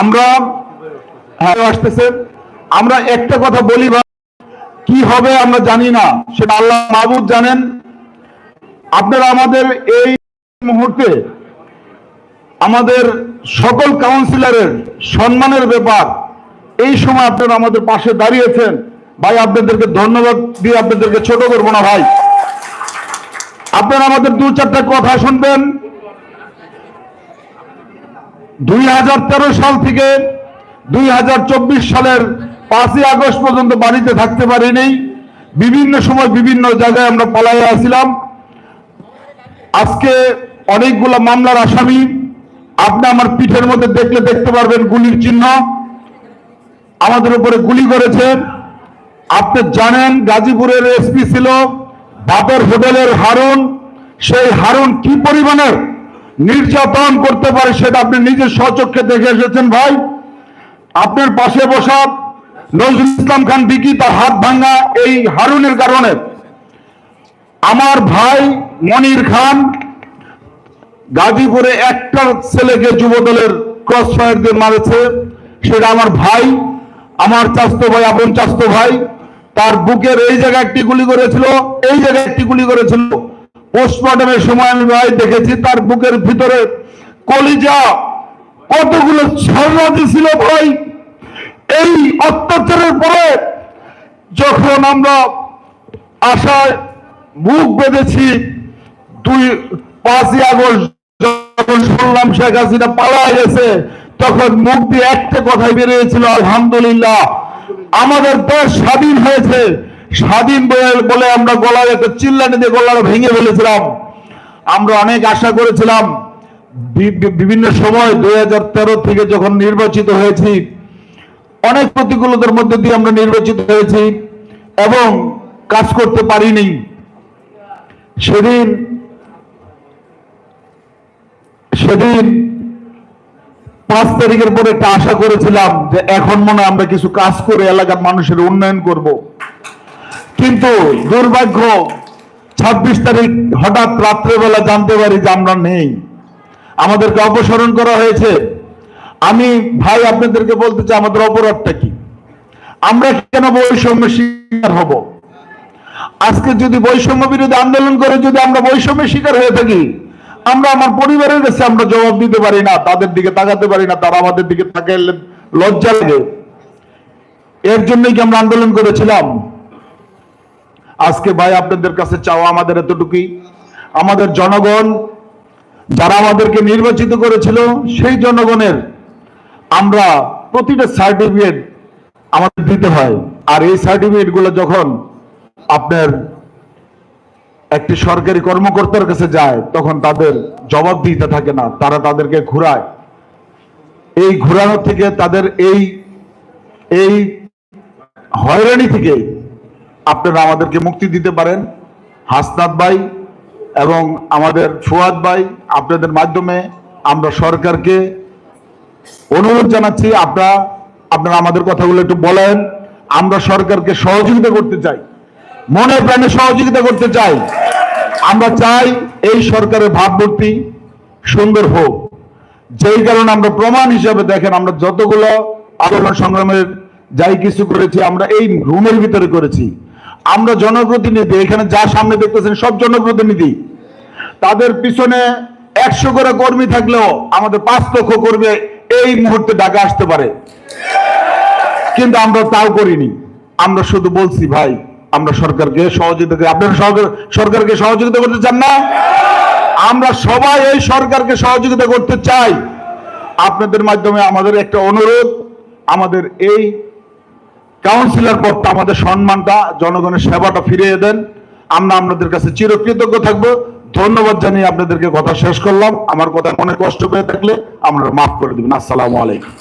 আমরা হ্যাঁ আসতেছে। আমরা একটা কথা বলি কি হবে আমরা জানি না, সেটা আল্লাহ মাহবুদ জানেন। আপনারা আমাদের এই মুহূর্তে আমাদের সকল কাউন্সিলরের সম্মানের ব্যাপার, এই সময় আপনারা আমাদের পাশে দাঁড়িয়েছেন। ভাই, আপনাদেরকে ধন্যবাদ দিয়ে আপনাদেরকে ছোট করব না ভাই। আপনারা আমাদের দু চারটা কথা শুনবেন। দুই হাজার তেরো সাল থেকে দুই হাজার চব্বিশ সালের পাঁচই আগস্ট পর্যন্ত বাড়িতে থাকতে পারিনি। বিভিন্ন সময় বিভিন্ন জায়গায় আমরা পালাইয়া আসছিলাম আজকে অনেকগুলো মামলার আসামি, আপনি আমার পিঠের মধ্যে দেখলে দেখতে পারবেন গুলির চিহ্ন। আমাদের উপরে গুলি করেছেন আপনি জানেন গাজীপুরের এসপি ছিল বাপের হোটেলের হারুন। সেই হারুন কি পরিমাণের? নির্যাতন করতে পারে সেটা আপনি নিজের স্বচক্ষে দেখে এসেছেন ভাই। আপনার পাশে বসা নজরুল ইসলাম খান বিকি তার হাত ভাঙা এই হারুনের কারণে। আমার ভাই মনির খান গাজীপুরে একটা ছেলেকে যুবদলের ক্রস ফায়ার দিয়ে মারেছে, সেটা আমার ভাই, আমার চাস্তো ভাই, আপন চাস্তো ভাই। তার বুকের এই জায়গায় একটি গুলি করেছিল, এই জায়গায় একটি গুলি করেছিল। পোস্টমর্টমের সময় আমি ভাই দেখেছি, তার বুকের ভিতরে কলিজা। কতগুলো ছড়া ছিল ভাই। এই অত্যাচারের পরে যখন আমরা আশায় মুখ বেঁধেছি, দুই পাঁচই আগস্ট শুনলাম শেখ হাসিনা পালা গেছে, তখন মুখ দিয়ে একটা কথাই বেরিয়েছিল, আলহামদুলিল্লাহ, আমাদের দেশ স্বাধীন হয়েছে। স্বাধীন বলে- আমরা গলায় একটা চিল্লানি দিয়ে গলাটা ভেঙে ফেলেছিলাম। আমরা অনেক আশা করেছিলাম। বিভিন্ন সময় দু হাজার তেরো থেকে যখন নির্বাচিত হয়েছি, অনেক প্রতিকূলতার মধ্যে দিয়ে আমরা নির্বাচিত হয়েছি এবং কাজ করতে পারিনি। সেদিন সেদিন পাঁচ তারিখের পরে একটা আশা করেছিলাম যে এখন মনে আমরা কিছু কাজ করে এলাকার মানুষের উন্নয়ন করব। কিন্তু দুর্ভাগ্য, ছাব্বিশ তারিখ হঠাৎ রাত্রেবেলা জানতে পারি যে আমরা নেই। আমাদেরকে অপসারণ করা হয়েছে। আমি ভাই আপনাদেরকে বলতে চাই, আমাদের অপরাধটা কি? আমরা কেন বৈষম্য শিকার হব? আজকে যদি বৈষম্য বিরোধী আন্দোলন করে যদি আমরা বৈষম্যের শিকার হয়ে থাকি, আমরা আমার পরিবারের কাছে আমরা জবাব দিতে পারি না, তাদের দিকে তাকাতে পারি না, তারা আমাদের দিকে তাকাইলে লজ্জা লাগে। এর জন্যই কি আমরা আন্দোলন করেছিলাম? আজকে ভাই আপনাদের কাছে চাওয়া আমাদের এতটুকুই। আমাদের জনগণ যারা আমাদেরকে নির্বাচিত করেছিল, সেই জনগণের আমরা প্রতিটা সার্টিফিকেট আমাদের দিতে হয়। আর এই সার্টিফিকেটগুলো যখন আপনার একটি সরকারি কর্মকর্তার কাছে যায়, তখন তাদের জবাব দিতে থাকে না। তারা তাদেরকে ঘুরায়। এই ঘুরানো থেকে তাদের এই এই হয়রানি থেকে আপনারা আমাদেরকে মুক্তি দিতে পারেন। হাসনাত ভাই এবং আমাদের ফুয়াদ ভাই, আপনাদের মাধ্যমে আমরা সরকারকে অনুরোধ জানাচ্ছি, আপনারা আপনারা আমাদের কথাগুলো একটু বলেন। আমরা সরকারকে সহযোগিতা করতে চাই। মনে প্রাণে সহযোগিতা করতে চাই। আমরা চাই এই সরকারের ভাবমূর্তি সুন্দর হোক। যেই কারণে আমরা প্রমাণ হিসাবে দেখেন, আমরা যতগুলো আন্দোলন সংগ্রামের যাই কিছু করেছি, আমরা এই রুমের ভিতরে করেছি। আমরা জনপ্রতিনিধি, এখানে যা সামনে দেখতেছেন সব জনপ্রতিনিধি। তাদের পিছনে একশো করে কর্মী থাকলেও আমাদের পাঁচ লক্ষ কর্মী এই মুহূর্তে ঢাকা আসতে পারে। কিন্তু আমরা তাও করিনি। আমরা শুধু বলছি, ভাই, আমরা সরকারকে সহযোগিতা করি। আপনারা সরকার সরকারকে সহযোগিতা করতে চান না? আমরা সবাই এই সরকারকে সহযোগিতা করতে চাই। আপনাদের মাধ্যমে আমাদের একটা অনুরোধ, আমাদের এই কাউন্সিলর পদটা আমাদের সম্মানটা, জনগণের সেবাটা ফিরিয়ে দেন। আমরা আপনাদের কাছে চিরকৃতজ্ঞ থাকব। ধন্যবাদ জানিয়ে আপনাদেরকে কথা শেষ করলাম। আমার কথা অনেক কষ্ট পেয়ে থাকলে আমরা মাফ করে দেবেন। আসসালামু আলাইকুম।